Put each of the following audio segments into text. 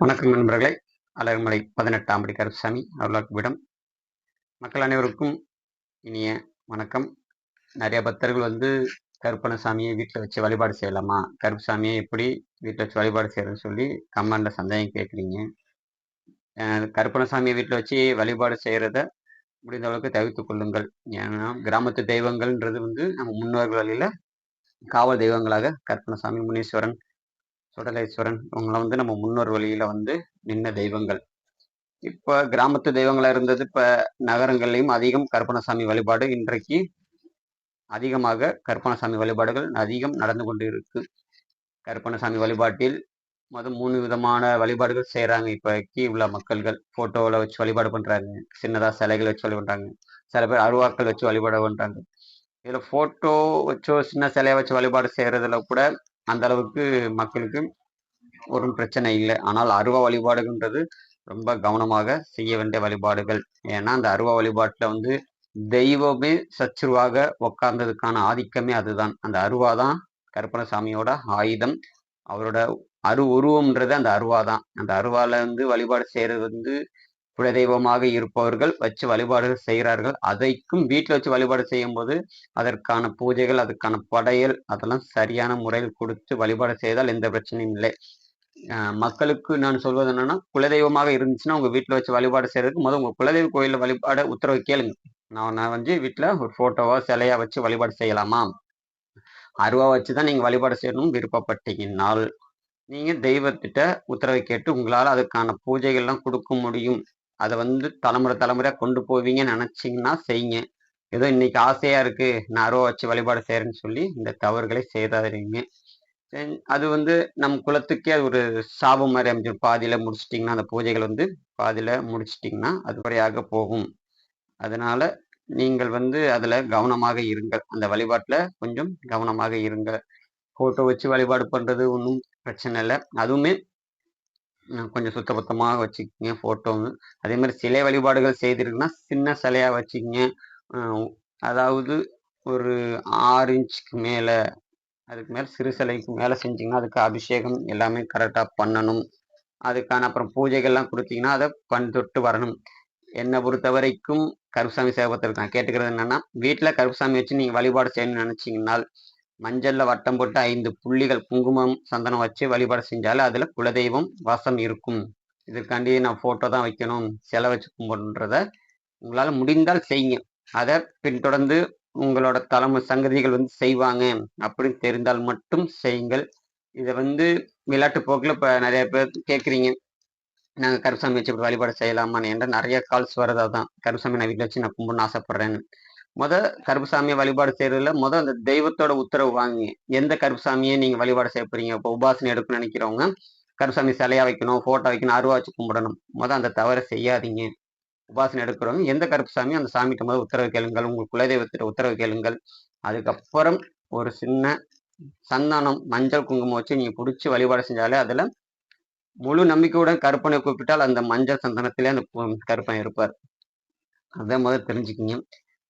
வணக்கம் நண்பர்களே. அழகுமலை பதினெட்டாம் படி கருப்புசாமி அருளாக்குவிடம் மக்கள் அனைவருக்கும் இனிய வணக்கம். நிறைய பக்தர்கள் வந்து கருப்பணசாமியை வீட்டில் வச்சு வழிபாடு செய்யலாமா? கருப்புசாமியை எப்படி வீட்டில் வச்சு வழிபாடு செய்யறதுன்னு சொல்லி கமெண்ட்ல சந்தேகம் கேட்குறீங்க. கருப்பணசாமியை வீட்டில் வச்சு வழிபாடு செய்கிறத முடிந்த அளவுக்கு தவிர்த்து கொள்ளுங்கள். ஏன்னா கிராமத்து தெய்வங்கள்ன்றது வந்து நம்ம முன்னோர்கள் வழியில் காவல் தெய்வங்களாக கருப்பணசாமி முனீஸ்வரன் சுடலேஸ்வரன் இவங்களை வந்து நம்ம முன்னோர் வழியில வந்து நின்ன தெய்வங்கள். இப்போ கிராமத்து தெய்வங்களாக இருந்தது இப்போ நகரங்கள்லையும் அதிகம் கருப்பணசாமி வழிபாடு இன்றைக்கு அதிகமாக கருப்பணசாமி வழிபாடுகள் அதிகம் நடந்து கொண்டு இருக்கு. கருப்பணசாமி வழிபாட்டில் மொதல் மூணு விதமான வழிபாடுகள் செய்கிறாங்க இப்போக்கி உள்ள மக்கள்கள் ஃபோட்டோவில் வச்சு வழிபாடு பண்ணுறாங்க சின்னதாக சிலைகள் வச்சு வழிபடுறாங்க சில பேர் அருவாக்கள் வச்சு வழிபாடு பண்ணுறாங்க இதில் ஃபோட்டோ வச்சோ சின்ன சிலையை வச்சு வழிபாடு செய்கிறதுல கூட அந்த அளவுக்கு மக்களுக்கு ஒரு பிரச்சனை இல்லை. ஆனால் அருவா வழிபாடுன்றது ரொம்ப கவனமாக செய்ய வேண்டிய வழிபாடுகள். ஏன்னா அந்த அருவா வழிபாட்டில் வந்து தெய்வமே சச்சுருவாக உக்காந்ததுக்கான ஆதிக்கமே அதுதான். அந்த அருவா தான் கருப்பணசாமியோட ஆயுதம். அவரோட அரு உருவம்ன்றது அந்த அருவா தான் அந்த அருவால வந்து வழிபாடு செய்யறது வந்து குலதெய்வமாக இருப்பவர்கள் வச்சு வழிபாடுகள் செய்கிறார்கள். அதைக்கும் வீட்டில் வச்சு வழிபாடு செய்யும்போது அதற்கான பூஜைகள் அதுக்கான படையல் அதெல்லாம் சரியான முறையில் கொடுத்து வழிபாடு செய்தால் எந்த பிரச்சனையும் இல்லை. மக்களுக்கு நான் சொல்வது என்னன்னா குலதெய்வமாக இருந்துச்சுன்னா உங்க வீட்டில் வச்சு வழிபாடு செய்யறதுக்கு முதல் உங்க குலதெய்வ கோயிலில் வழிபாட உத்தரவு கேளுங்க. நான் நான் வந்து வீட்டில் ஒரு ஃபோட்டோவா சிலையா வச்சு வழிபாடு செய்யலாமா? அருவா வச்சு தான் நீங்கள் வழிபாடு செய்யணும் விருப்பப்பட்டீங்கன்னால் நீங்கள் தெய்வத்திட்ட உத்தரவை கேட்டு உங்களால் அதுக்கான பூஜைகள்லாம் கொடுக்க முடியும். அதை வந்து தலைமுறை தலைமுறையாக கொண்டு போவீங்கன்னு நினச்சிங்கன்னா செய்யுங்க. ஏதோ இன்னைக்கு ஆசையாக இருக்குது நான் அருவா வச்சு வழிபாடு செய்கிறேன்னு சொல்லி இந்த தவறுகளை செய்தாதீங்க. அது வந்து நம் குலத்துக்கே அது ஒரு சாபம் மாதிரி அமைஞ்சிடும் பாதியில் முடிச்சிட்டிங்கன்னா அந்த பூஜைகள் வந்து பாதியில் முடிச்சிட்டிங்கன்னா அது குறையாக போகும். அதனால நீங்கள் வந்து அதில் கவனமாக இருங்கள். அந்த வழிபாட்டில் கொஞ்சம் கவனமாக இருங்கள். ஃபோட்டோ வச்சு வழிபாடு பண்ணுறது ஒன்றும் பிரச்சனை இல்லை. அதுவுமே கொஞ்சம் சுத்தபத்தமாக வச்சுக்கோங்க ஃபோட்டோன்னு அதே மாதிரி சிலை வழிபாடுகள் செய்திருக்குன்னா சின்ன சிலையாக வச்சுக்கோங்க. அதாவது ஒரு ஆறு இன்ச்சுக்கு மேலே அதுக்கு மேலே சிறு சிலைக்கு மேலே செஞ்சிங்கன்னா அதுக்கு அபிஷேகம் எல்லாமே கரெக்டாக பண்ணணும். அதுக்கான அப்புறம் பூஜைகள்லாம் கொடுத்தீங்கன்னா அதை பண் தொட்டு வரணும். என்னை பொறுத்த வரைக்கும் கருப்புசாமி சேவத்தில் நான் கேட்டுக்கிறது என்னென்னா வீட்டில் கருப்புசாமி வச்சு நீங்கள் வழிபாடு செய்யணும்னு நினச்சிங்கன்னால் மஞ்சளில் வட்டம் போட்டு ஐந்து புள்ளிகள் குங்குமம் சந்தனம் வச்சு வழிபாடு செஞ்சாலும் அதில் குலதெய்வம் வாசம் இருக்கும். இதுக்காண்டி நான் ஃபோட்டோ தான் வைக்கணும் செலை வச்சு கும்பிடுன்றத உங்களால் முடிந்தால் செய்யுங்க. அதை பின்தொடர்ந்து உங்களோட தலைமை சங்கதிகள் வந்து செய்வாங்க அப்படின்னு தெரிந்தால் மட்டும் செய்யுங்கள். இதை வந்து விளையாட்டு போக்கில் இப்போ நிறைய பேர் கேட்குறீங்க நாங்கள் கருசாமி வச்சு இப்படி வழிபாடு செய்யலாமான்னு. என்ற நிறைய கால்ஸ் வரதா தான் கருசாமி நான் வீட்டில் வச்சு நான் கும்பிடணும்னு ஆசைப்பட்றேன்னு. முத கருப்புசாமியை வழிபாடு செய்யறதுல முத அந்த தெய்வத்தோட உத்தரவு வாங்கி எந்த கருப்புசாமியை நீங்கள் வழிபாடு செய்ய போறீங்க? இப்போ உபாசனை எடுக்கணும்னு நினைக்கிறவங்க கருப்புசாமி சிலையா வைக்கணும் ஃபோட்டோ வைக்கணும் அருவா வச்சு கும்பிடணும். முத அந்த தவறை செய்யாதீங்க. உபாசனை எடுக்கிறவங்க எந்த கருப்புசாமியும் அந்த சாமிகிட்ட முதல் உத்தரவு கேளுங்கள். உங்கள் குலதெய்வத்திட்ட உத்தரவு கேளுங்கள். அதுக்கப்புறம் ஒரு சின்ன சந்தானம் மஞ்சள் குங்குமம் வச்சு நீங்கள் பிடிச்சி வழிபாடு செஞ்சாலே அதில் முழு நம்பிக்கையுடன் கருப்பனை கூப்பிட்டால் அந்த மஞ்சள் சந்தனத்திலே அந்த கருப்பன் இருப்பார். அதை முதல் தெரிஞ்சுக்கிங்க.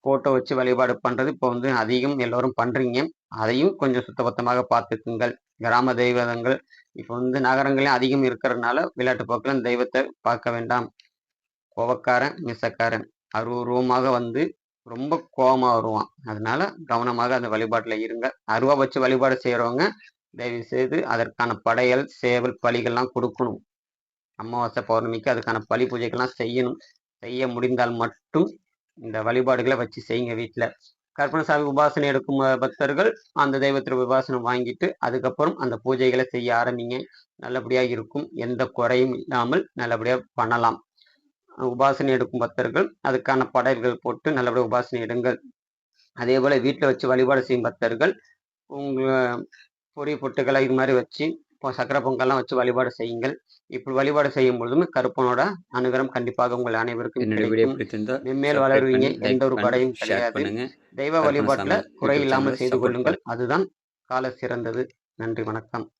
ஃபோட்டோ வச்சு வழிபாடு பண்ணுறது இப்போ வந்து அதிகம் எல்லோரும் பண்ணுறீங்க அதையும் கொஞ்சம் சுத்தபத்தமாக பார்த்துக்குங்கள். கிராம தெய்வங்கள் இப்போ வந்து நகரங்களையும் அதிகம் இருக்கிறதுனால விளையாட்டு போக்கில் தெய்வத்தை பார்க்க வேண்டாம். கோவக்காரன் மிசக்காரன். அருவமாக வந்து ரொம்ப கோபமாக வருவான். அதனால கவனமாக அந்த வழிபாட்டில் இருங்க. அருவா வச்சு வழிபாடு செய்கிறவங்க தயவு செய்து அதற்கான படையல் சேவல் பலிகள்லாம் கொடுக்கணும். அமாவாசை பௌர்ணமிக்கு அதுக்கான பழி பூஜைகள்லாம் செய்யணும். செய்ய முடிந்தால் மட்டும் இந்த வழிபாடுகளை வச்சு செய்யுங்க வீட்டில் கற்பனசாமி உபாசனை எடுக்கும் பக்தர்கள் அந்த தெய்வத்தில் உபாசனம் வாங்கிட்டு அதுக்கப்புறம் அந்த பூஜைகளை செய்ய ஆரம்பிங்க. நல்லபடியாக இருக்கும். எந்த குறையும் இல்லாமல் நல்லபடியாக பண்ணலாம். உபாசனை எடுக்கும் பக்தர்கள் அதுக்கான படையல்கள் போட்டு நல்லபடியாக உபாசனை எடுங்கள். அதே போல் வீட்டில் வச்சு வழிபாடு செய்யும் பக்தர்கள் உங்கள் பொறி பொட்டுகளை இது மாதிரி வச்சு சக்கரை பொங்கல்லாம் வச்சு வழிபாடு செய்யுங்கள். இப்படி வழிபாடு செய்யும் பொழுதும் கருப்பனோட அனுகிரம் கண்டிப்பாக உங்கள் அனைவருக்கும் மென்மேல் வளருவீங்க எந்த ஒரு படையும் கிடையாது. தெய்வ வழிபாட்டுல குறை இல்லாமல் செய்து கொள்ளுங்கள். அதுதான் கால சிறந்தது. நன்றி வணக்கம்.